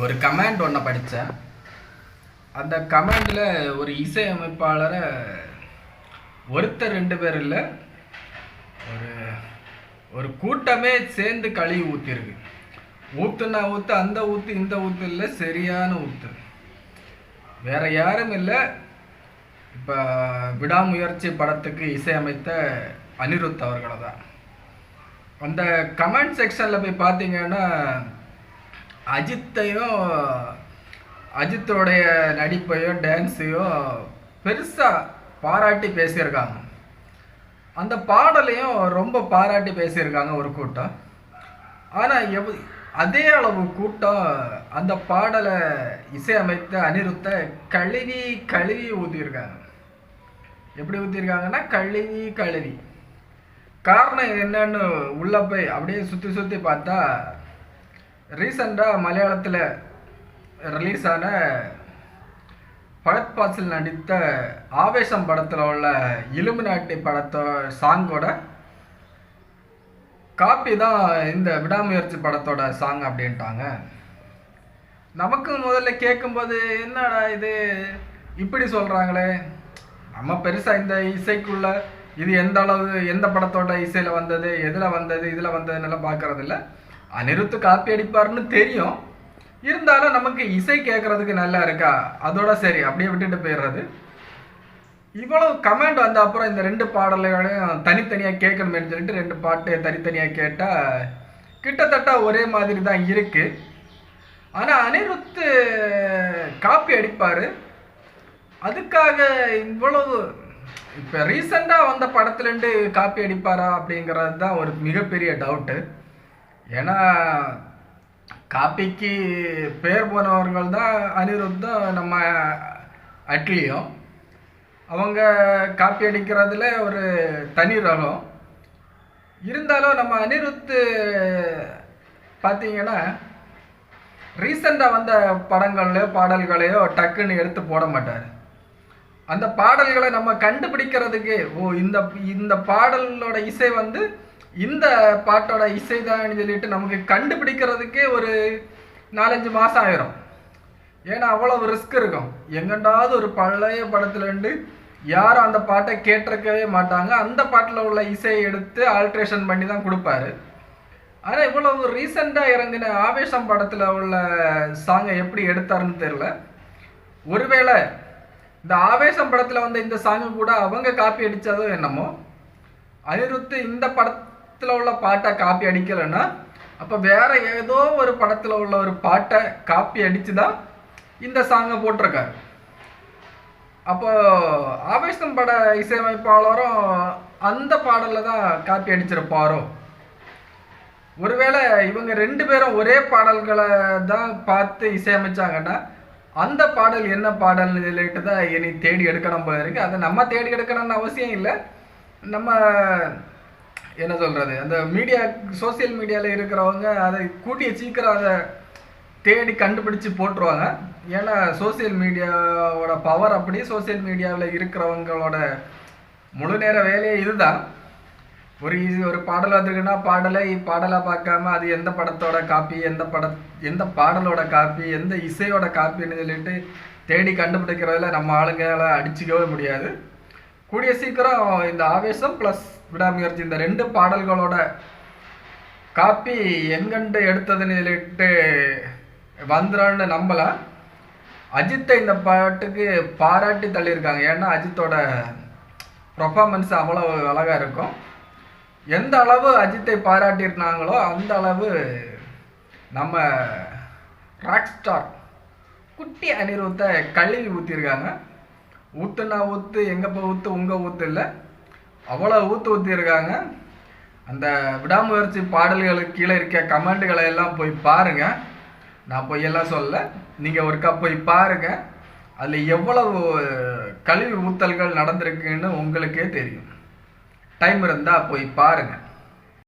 ஒரு கமெண்ட் ஒன்றை படித்தேன் அந்த கமெண்டில் ஒரு இசையமைப்பாளரை ஒருத்தர் ரெண்டு பேர் இல்லை ஒரு ஒரு கூட்டமே சேர்ந்து கழுவி ஊற்றிருக்கு ஊத்துனா ஊத்து அந்த ஊத்து இந்த ஊத்து இல்லை சரியான ஊத்து. வேற யாரும் இல்லை. இப்போ விடாமுயற்சி படத்துக்கு இசையமைத்த அனிருத் அவர்களை தான் அந்த கமெண்ட் செக்ஷனில் போய் பார்த்தீங்கன்னா அஜித்தையும் அஜித்தோடைய நடிப்பையும் டான்ஸையும் பெருசாக பாராட்டி பேசியிருக்காங்க. அந்த பாடலையும் ரொம்ப பாராட்டி பேசியிருக்காங்க ஒரு கூட்டம். ஆனால் எவ் அதே அளவு கூட்டம் அந்த பாடலை இசையமைத்த அனிருத்த கழுவி கழுவி ஊற்றிருக்காங்க எப்படி ஊற்றிருக்காங்கன்னா கழுவி கழுவி. காரணம் என்னன்னு உள்ள போய் அப்படியே சுற்றி சுற்றி பார்த்தா ரீசெண்டாக மலையாளத்தில் ரிலீஸ் ஆன பகத் பாசில் நடித்த ஆவேசம் படத்தில் உள்ள இலுமினாட்டி படத்தோ சாங்கோட காப்பி தான் இந்த விடாமுயற்சி படத்தோட சாங் அப்படின்ட்டாங்க. நமக்கு முதல்ல கேட்கும்போது என்னடா இது? இப்படி சொல்கிறாங்களே நம்ம பெருசாக இந்த இசைக்குள்ள இது எந்த அளவு எந்த படத்தோட இசையில் வந்தது எதில் வந்தது இதில் வந்ததுன்னெல்லாம் பார்க்கறது அனிருத்து காப்பி அடிப்பாருன்னு தெரியும். இருந்தாலும் நமக்கு இசை கேட்கறதுக்கு நல்லா இருக்கா? அதோட சரி அப்படியே விட்டுட்டு போயிடுறது. இவ்வளவு கமெண்ட் வந்த அப்புறம் இந்த ரெண்டு பாடல்களையும் தனித்தனியாக கேட்கணுமேனு சொல்லிட்டு ரெண்டு பாட்டு தனித்தனியாக கேட்டால் கிட்டத்தட்ட ஒரே மாதிரி தான் இருக்கு. ஆனால் அனிருத்து காப்பி அடிப்பார். அதுக்காக இவ்வளவு இப்போ ரீசெண்டாக வந்த படத்துலேருந்து காப்பி அடிப்பாரா அப்படிங்கிறது தான் ஒரு மிகப்பெரிய டவுட்டு ஏன்னா காப்பிக்கு பேர் போனவர்கள் தான் அனிருத்தம் நம்ம அட்லியும். அவங்க காப்பி அடிக்கிறதுல ஒரு தனி ரகம். இருந்தாலும் நம்ம அனிருத்து பார்த்தீங்கன்னா ரீசெண்டாக வந்த படங்கள்லையோ பாடல்களையோ டக்குன்னு எடுத்து போட மாட்டார். அந்த பாடல்களை நம்ம கண்டுபிடிக்கிறதுக்கு ஓ இந்த இந்த பாடலோட இசை வந்து இந்த பாட்டோட இசை தான் சொல்லிட்டு நமக்கு கண்டுபிடிக்கிறதுக்கே ஒரு நாலஞ்சு மாதம் ஆயிரும். ஏன்னா அவ்வளவு ரிஸ்க் இருக்கும். எங்கண்டாவது ஒரு பழைய படத்துலேருந்து யாரும் அந்த பாட்டை கேட்டிருக்கவே மாட்டாங்க. அந்த பாட்டில் உள்ள இசையை எடுத்து ஆல்ட்ரேஷன் பண்ணி தான் கொடுப்பாரு. ஆனால் இவ்வளவு ரீசெண்டாக இறங்கின ஆவேசம் படத்தில் உள்ள சாங்கை எப்படி எடுத்தாருன்னு தெரில ஒருவேளை இந்த ஆவேசம் படத்தில் வந்த இந்த சாங்கு கூட அவங்க காப்பி அடித்ததோ என்னமோ அனிருத்து இந்த படத்தில் உள்ள பாட்டை காப்பி அடிக்கலைன்னா அப்போ வேற ஏதோ ஒரு படத்தில் உள்ள ஒரு பாட்டை காப்பி அடித்து தான் இந்த சாங்கை போட்டிருக்காரு. அப்போ ஆவேசம் பட இசையமைப்பாளரும் அந்த பாடலில் தான் காப்பி அடிச்சிருப்பாரோ? ஒருவேளை இவங்க ரெண்டு பேரும் ஒரே பாடல்களை தான் பார்த்து இசையமைச்சாங்கன்னா அந்த பாடல் என்ன பாடல்னு சொல்லிட்டு தான் இனி தேடி எடுக்கணும் போல இருக்கு. அதை நம்ம தேடி எடுக்கணும்னு அவசியம் இல்லை. நம்ம என்ன சொல்றது? அந்த மீடியா சோசியல் மீடியாவில் இருக்கிறவங்க அதை கூட்டிய சீக்கிரம் அதை தேடி கண்டுபிடிச்சு போட்டுருவாங்க. ஏன்னா சோசியல் மீடியாவோட பவர் அப்படி சோசியல் மீடியாவில் இருக்கிறவங்களோட முழு நேர வேலையே இதுதான். ஒரு ஈஸி ஒரு பாடல் வந்திருக்குன்னா பாடலை பாடலாக பார்க்காம அது எந்த படத்தோட காப்பி எந்த பட எந்த பாடலோட காப்பி எந்த இசையோட காப்பின்னு சொல்லிட்டு தேடி கண்டுபிடிக்கிறதுல நம்ம ஆளுங்களை அடிச்சுக்கவே முடியாது. கூடிய சீக்கிரம் இந்த ஆவேசம் ப்ளஸ் விடாமுயற்சி இந்த ரெண்டு பாடல்களோட காப்பி எங்கண்டு எடுத்ததுன்னு சொல்லிட்டு வந்துடான்னு நம்பலாம் அஜித்தை இந்த பாட்டுக்கு பாராட்டி தள்ளியிருக்காங்க. ஏன்னா அஜித்தோட பர்ஃபாமன்ஸ் அவ்வளோ அழகாக இருக்கும். எந்த அளவு அஜித்தை பாராட்டியிருந்தாங்களோ அந்த அளவு நம்ம ராக் ஸ்டார் குட்டி அனிருத்தை கழுவி ஊற்றிருக்காங்க ஊத்துனா ஊத்து எங்கே போய் ஊத்து உங்கள் ஊத்து இல்லை. அவ்வளோ ஊத்து ஊற்றிருக்காங்க அந்த விடாமுயற்சி பாடல்களுக்கு கீழே இருக்க கமெண்ட்டுகளை எல்லாம் போய் பாருங்க. நான் போய் எல்லாம் சொல்ல நீங்கள் ஒருக்கா போய் பாருங்க. அதில் எவ்வளவு கழிவு ஊத்தல்கள் நடந்திருக்குன்னு உங்களுக்கே தெரியும். டைம் இருந்தால் போய் பாருங்கள்